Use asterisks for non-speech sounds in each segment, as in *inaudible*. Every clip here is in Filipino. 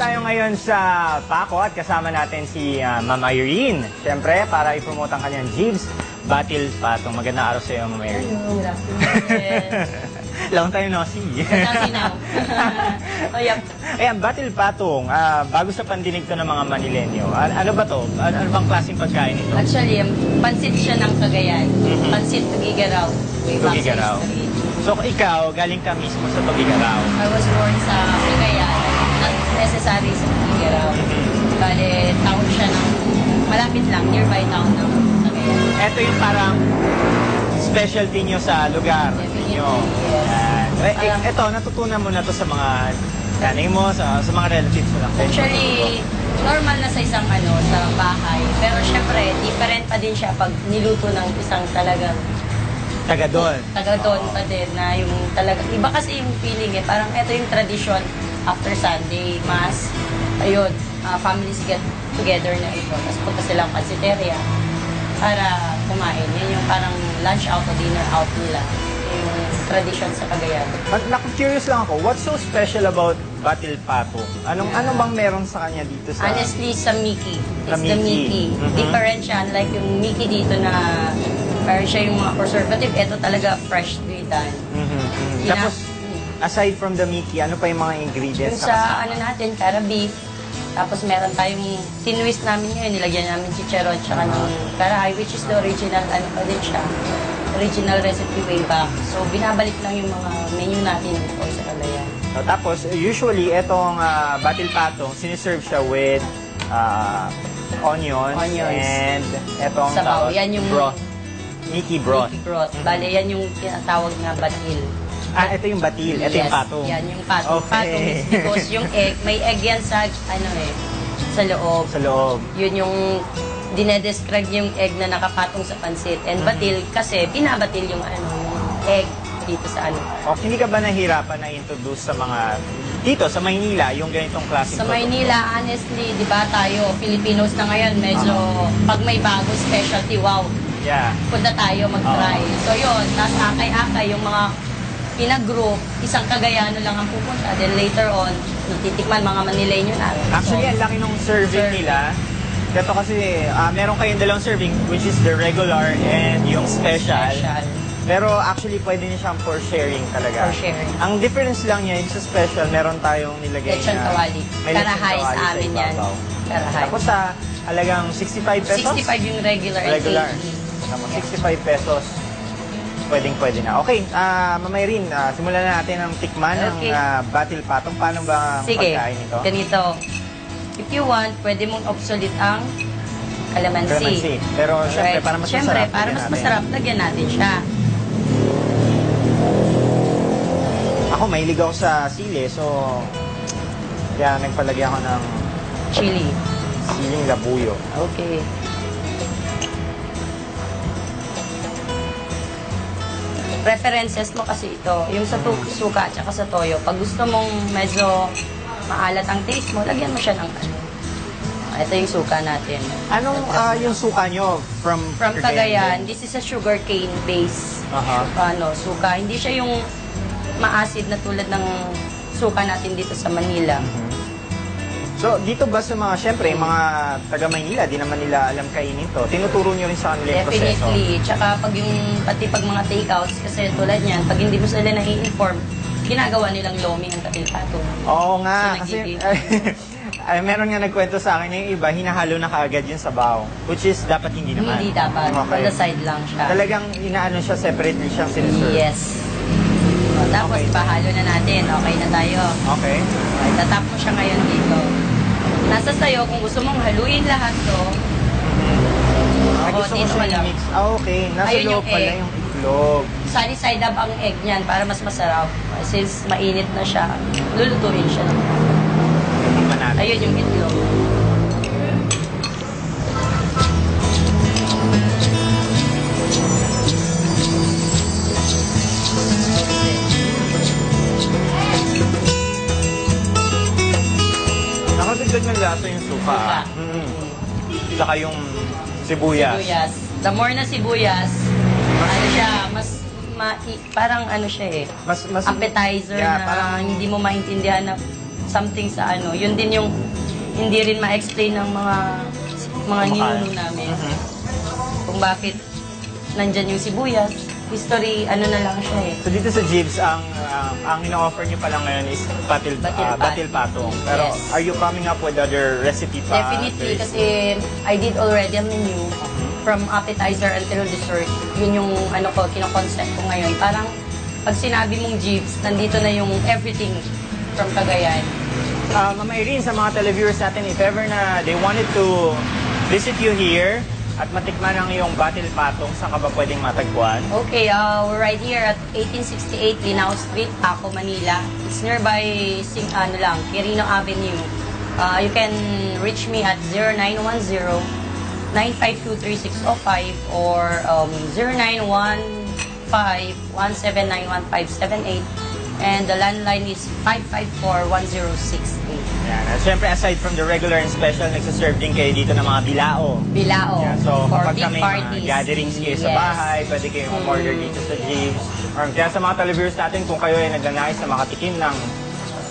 sa Paco at kasama natin si uh, Ma'am Irene. Siyempre, para i-promote ang kanyang Jeeves Battle Patong. Magandang araw sa iyo, Ma'am Irene. Good afternoon. *laughs* Long time no see. *laughs* Oh, yep. Ayan, Battle Patong. ah, bago sa pandinig to ng mga Manilenyo. An- ano ba to? An- ano bang klaseng pagkain ito? Actually, um, pansit siya ng Cagayan. Mhm. Pansit Tugigaraw. Tugigaraw. So, ikaw, galing ka mismo sa Tugigaraw. I was born sa Cagayan. Not necessary sa Tugigaraw. Bale, town siya ng, malapit lang, nearby town ng Cagayan. Ito yung parang specialty nyo sa lugar Definitely, ninyo. yes. Yan. Eh, ito, natutunan mo na to sa mga nanay mo, sa, sa mga relatives mo lang. Actually, normal na sa isang ano, sa bahay. Pero syempre, different pa din siya pag niluto ng isang talagang Taga doon. taga doon pa din na yung talaga, iba kasi yung feeling eh, parang ito yung tradition after Sunday, Mass, ayun, ah, families get together na ito, tapos punta silang pansiteria para kumain. Yan yung parang lunch out o dinner out nila, yung tradition sa Cagayan. At naku-curious lang ako, what's so special about Batil Pato? Anong, ano bang meron sa kanya dito sa... Honestly, sa Mickey. It's the Mickey. Mickey. Mhm. Different siya. Unlike yung Mickey dito na parang siya yung mga preservative. Ito talaga fresh gritan. Mhm, mhm. Ina- Tapos, aside from the Mickey, ano pa yung mga Yung ingredients sa kasama? ano natin, cara beef. Tapos meron tayong tinwist namin ngayon. Nilagyan namin chicharon tsaka ng karahay, which is the original, ano pa din siya. Original recipe way back. So, binabalik lang yung mga menu natin before sa Calayan. So, tapos, usually, itong uh, Batil Pato, siniserve siya with ah, onions, Onions. and etong Sabaw. tawag- Yan yung- broth. Mickey broth. Mickey broth. Bale, yan yung tinatawag na batil. Ah, ito yung batil. Ito yung Yes, pato. Yan yung pato. Okay. Pato is because yung egg, may egg yan sa, ano eh, sa loob. Sa loob. Yun yung dinedescribe yung egg na nakapatong sa pansit. And batil, kasi pinabatil yung ano, yung egg dito sa ano. O, hindi ka ba nahirapan na introduce sa mga dito sa Maynila yung ganitong klaseng Sa? Maynila, honestly, di ba tayo, Filipinos na ngayon, medyo pag may bago specialty, wow, Yeah. punta tayo mag-try. Oo. So yun, tapos akay-akay yung mga pinag-group, isang kagayano lang ang pupunta. Then later on, natitikman mga Manileño na. Actually, ang laki ng serving Serving. nila. Ito kasi, ah, meron kayong dalawang serving, which is the regular and yung special. Special. Pero actually, pwede niya siyang for sharing talaga. For sharing. Ang difference lang niya, yung sa special, meron tayong nilagay Lechon na... kawali. may lechon Karahay sa kawali amin yan. ibabaw. Karahay. Tapos sa halagang 65 pesos? 65 yung regular, and Regular. 80. Tama, 65 pesos. Pwedeng pwede na. Okay, ah Mamay Rin, ah, simulan na natin ang tikman Okay. ng ah, Battle Patong. Paano ba ang Sige, pagkain ito? ganito. If you want, pwede mong obsolete ang calamansi. Calamansi. Pero syempre, para mas Syempre, masarap, para lagyan mas natin. masarap, lagyan natin siya. Ako, mahilig ako sa sili, so kaya nagpalagay ako ng Chili. siling labuyo. Okay. Preferences mo kasi ito. Yung sa tu- suka at saka sa toyo. Pag gusto mong medyo maalat ang taste mo, lagyan mo siya ng ano. Ito yung suka natin. Anong ah, yung suka nyo from From Cagayan, this is a sugar cane base. Aha. Ano, suka. Hindi siya yung maasid na tulad ng suka natin dito sa Manila. So, dito ba sa mga, syempre, mga taga Maynila, di naman nila alam kainin to. Tinuturo nyo rin sa kanila yung proseso. Definitely. Tsaka pag yung, pati pag mga takeouts, kasi tulad niyan, pag hindi mo sila nai-inform, ginagawa nilang lomi ang katilpato. Oo nga, So, kasi *laughs* ay, meron nga nagkwento sa akin yung iba, hinahalo na kaagad yung sabaw. Which is, dapat hindi naman. Hindi dapat. On Okay. the side lang siya. Talagang inaano siya, separately siyang siniserve. Yes. O, tapos, Okay. pahalo na natin. Okay na tayo. Okay. Okay, tatap mo siya ngayon dito. Nasa sayo, kung gusto mong haluin lahat to, Ay, Oo, gusto ko dito siya lang. mix. Ah, okay. Nasa Ayun loob yung pala egg. yung itlog. sali side up ang egg niyan para mas masarap. Since mainit na siya, lulutuin siya. Nakadagdag ng lasa yung suka. Suka. Mm. Saka yung sibuyas. Sibuyas. The more na sibuyas, ano siya, mas ma, parang ano siya eh, Mas, mas, appetizer Yeah, na parang- hindi mo maintindihan na something sa ano. Yun din yung hindi rin ma-explain ng mga mga ninuno namin Mhm. kung bakit nandyan yung sibuyas. History, ano na lang siya eh. So dito sa Jeeves, ang ang, ang ino-offer niyo pa lang ngayon is batil, Batil pat. batil patong. Pero Yes. are you coming up with other recipe pa? Definitely, kasi I did already a menu from appetizer until dessert. Yun yung ano ko, kinoconcept ko ngayon. Parang pag sinabi mong Jeeves, nandito na yung everything from Cagayan. Uh, Mama Irene, sa mga televiewers natin, if ever na they wanted to visit you here at matikman ang iyong batil patong, saan ka ba pwedeng matagpuan? Okay, uh, we're right here at 1868 Linao Street, Paco, Manila. It's nearby, sing, ano lang, Quirino Avenue. Uh, you can reach me at 0910-952-3605 or um, 0915-1791-578 and the landline is 554-1068. Yan. At syempre, aside from the regular and special, nagsaserve din kayo dito ng mga bilao. Bilao Yeah, so for kapag big kami parties. mga gatherings kayo sa Yes. bahay, pwede kayong order dito sa Jeeves. Or kaya sa mga televiewers natin, kung kayo ay nagnanais na makatikim ng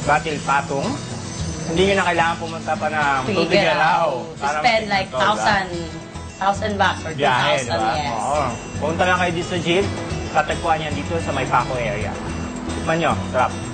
batil patong, hindi nyo na kailangan pumunta pa ng to Tubigaraw. To spend like thousand, thousand bucks or two Biyahe, di thousand, ba? yes. Oo. Punta lang kayo dito sa Jeep, tatagpuan yan dito sa may Paco area. Tikman nyo, sarap.